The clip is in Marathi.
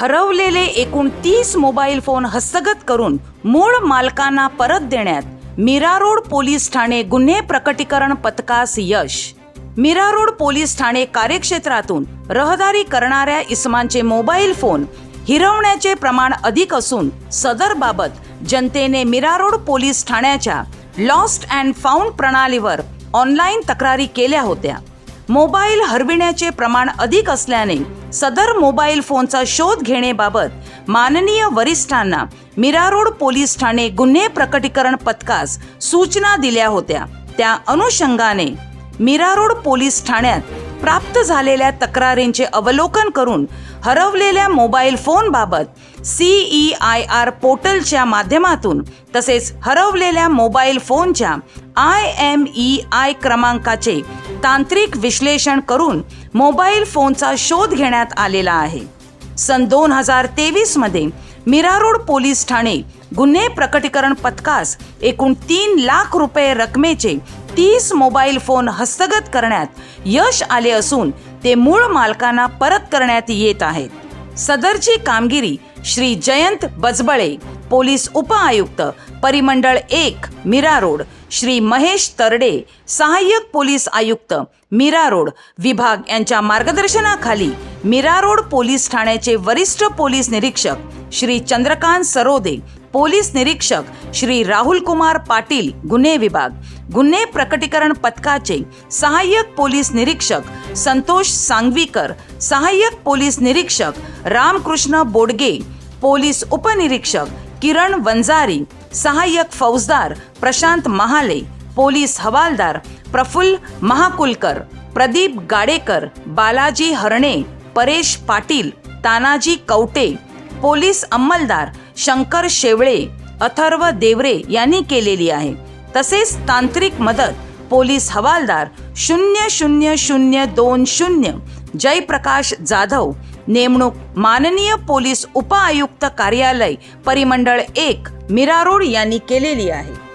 हरवलेले एकूण तीस मोबाईल फोन हस्तगत करून मूळ मालकांना परत देण्यात मीरा रोड पोलीस ठाणे गुन्हे प्रकटीकरण पथकास यश. मीरा रोड पोलीस ठाणे कार्यक्षेत्रातून रहदारी करणाऱ्या इस्मांचे मोबाईल फोन हिरवण्याचे प्रमाण अधिक असून सदर बाबत जनतेने मीरा रोड पोलीस ठाण्याच्या लॉस्ट अँड फाउंड प्रणालीवर ऑनलाईन तक्रारी केल्या होत्या. मोबाईल हरविण्याचे प्रमाण अधिक असल्याने सदर मोबाईल फोनचा शोध घेण्याबाबत माननीय वरिष्ठांना मिरारोड पोलीस ठाणे गुन्हे प्रकटीकरण पथकास सूचना दिल्या होत्या. त्या अनुषंगाने मिरारोड पोलीस ठाण्यात प्राप्त झालेल्या तक्रारींचे अवलोकन करून हरवलेल्या मोबाईल फोनबाबत सीई आय आर पोर्टलच्या माध्यमातून तसेच हरवलेल्या मोबाईल फोनच्या आय एम ई आय क्रमांकाचे तांत्रिक विश्लेषण करून मोबाईल फोनचा शोध घेण्यात आलेला आहे. सन दोन हजार तेवीसमध्ये रोड पोलीस ठाणे गुन्हे प्रकटीकरण पथकास एकूण तीन लाख रुपये रकमेचे तीस मोबाईल फोन हस्तगत करण्यात यश आले असून ते मूळ मालकांना परत करण्यात येत आहेत. सदरची कामगिरी श्री जयंत बजबळे पोलीस उपआयुक्त परिमंडळ एक मीरा रोड. श्री महेश तरडे सहाय्यक पोलीस आयुक्त मीरा रोड. विभाग यांच्या मार्गदर्शनाखाली मीरा रोड पोलीस ठाण्याचे वरिष्ठ पोलीस निरीक्षक श्री चंद्रकांत सरोदे पोलीस निरीक्षक श्री राहुल कुमार पाटील गुन्हे विभाग. गुन्हे प्रकटीकरण पथकाचे सहाय्यक पोलीस निरीक्षक संतोष सांगवीकर सहाय्यक पोलीस निरीक्षक रामकृष्ण बोडगे पोलीस उपनिरीक्षक किरण वंजारी सहाय्यक फौजदार प्रशांत महाले पोलीस हवालदार प्रफुल्ल महाकुलकर प्रदीप गाडेकर बालाजी हरणे परेश पाटील तानाजी कवटे पोलीस अंमलदार शंकर शेवळे अथर्व देवरे यांनी केलेली आहे. तसेच तांत्रिक मदत पोलीस हवालदार शून्य शून्य शून्य दोन शून्य जयप्रकाश जाधव नेमणूक माननीय पोलीस उपआयुक्त कार्यालय परिमंडळ एक मीरा रोड यांनी केलेली आहे.